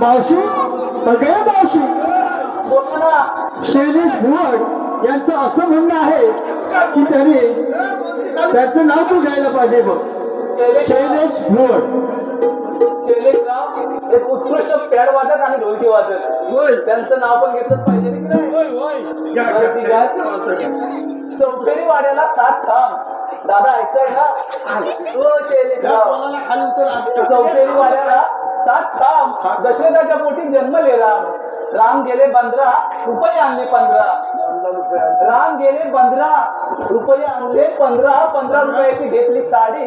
मावशी बोल ना शैलेश भुवड यांचं असं म्हणणं आहे की त्यांनी त्यांचं नाव तू घ्यायला पाहिजे बघ. शैलेश शैलेश भुवड. एक उत्कृष्ट पॅड वादक आणि ढोलकी वादक. त्यांचं नाव पण घेतलंच पाहिजे. चौफेरी वाड्याला सात थांब दादा ऐकताय ना शैलेशराव चौफेरी वाड्याला सात थांब दशरथाच्या पोटी जन्मले राम राम गेले पंधरा रुपये आणले पंधरा. राम गेले पंधरा रुपये आणले पंधरा. पंधरा रुपयाची घेतली साडी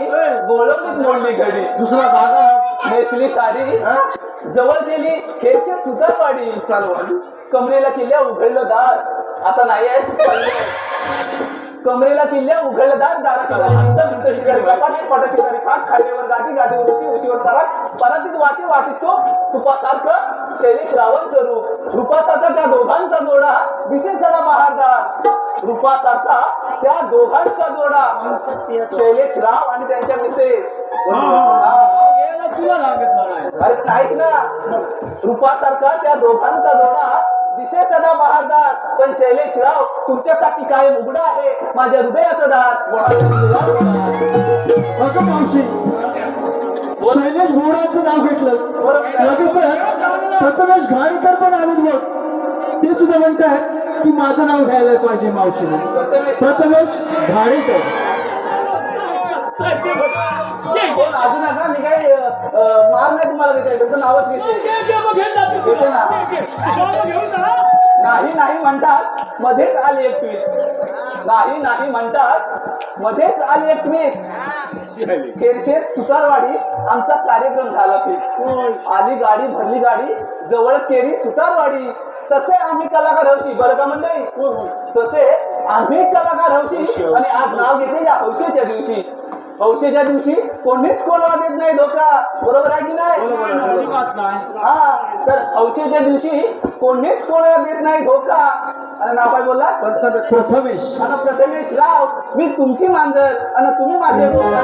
बोलवलीच मोडली घडी. दुसरा भागा नेसली साडी. जवळ गेली खेळशे सुतारवाडी. कमरेला किल्ल्या उघडलं दार. आता नाही आहेत पडले. कमरेला किल्ल्या उघडलं दार दारा कपाट पटा शेजारी खाट खाटेवर गाठी गाठीवर उशी उशीवर परात परातीत वाटी वाटीत तो तुपासारखं शैलेश रावणचं रूप. रूपासारखा त्या दोघांचा जोडा दिसे सदा महारदार रूपासारखा त्या दोघांचा जोडा. शैलेश राव आणि त्यांच्या मिसेस अरे ऐक ना. रूपासारखा त्या दोघांचा जोडा दिसे सदा बहारदार पण शैलेश राव तुमच्यासाठी काय उघडा आहे. माझ्या हृदयाचं दात मावशी शैलेश भुवडांचं नाव घेतलं लगेच प्रथमेश घाणकर पण आले बघ. ते सुद्धा म्हणतात की माझं नाव घ्यायला पाहिजे मावशीने प्रथमेश घाणेकर. अजून नका मी काय मार नाही तुम्हाला देते त्याचं नावच घेते. घेते ना. नाही नाही म्हणतात मध्येच आली एक ट्विस्ट नाही नाही म्हणतात. मध्येच आली एक ट्विस्ट खेरशेर सुतारवाडी आमचा कार्यक्रम झाला फिक्स आली गाडी भरली गाडी जवळ केली सुतारवाडी. तसे आम्ही कलाकार हौशी बरं का मंडळी? तसे आम्ही कलाकार हौशी आणि आज नाव घेते या हौशेच्या दिवशी. हौशेच्या दिवशी कोणीच कोणाला देत नाही धोका. बरोबर आहे की नाही. हा. तर हौशेच्या दिवशी कोणीच कोणाला देत नाही धोका. आणि नाव काय बोलला प्रथमेश. आणि प्रथमेश राव मी तुमची मांजर आणि तुम्ही माझे बोलता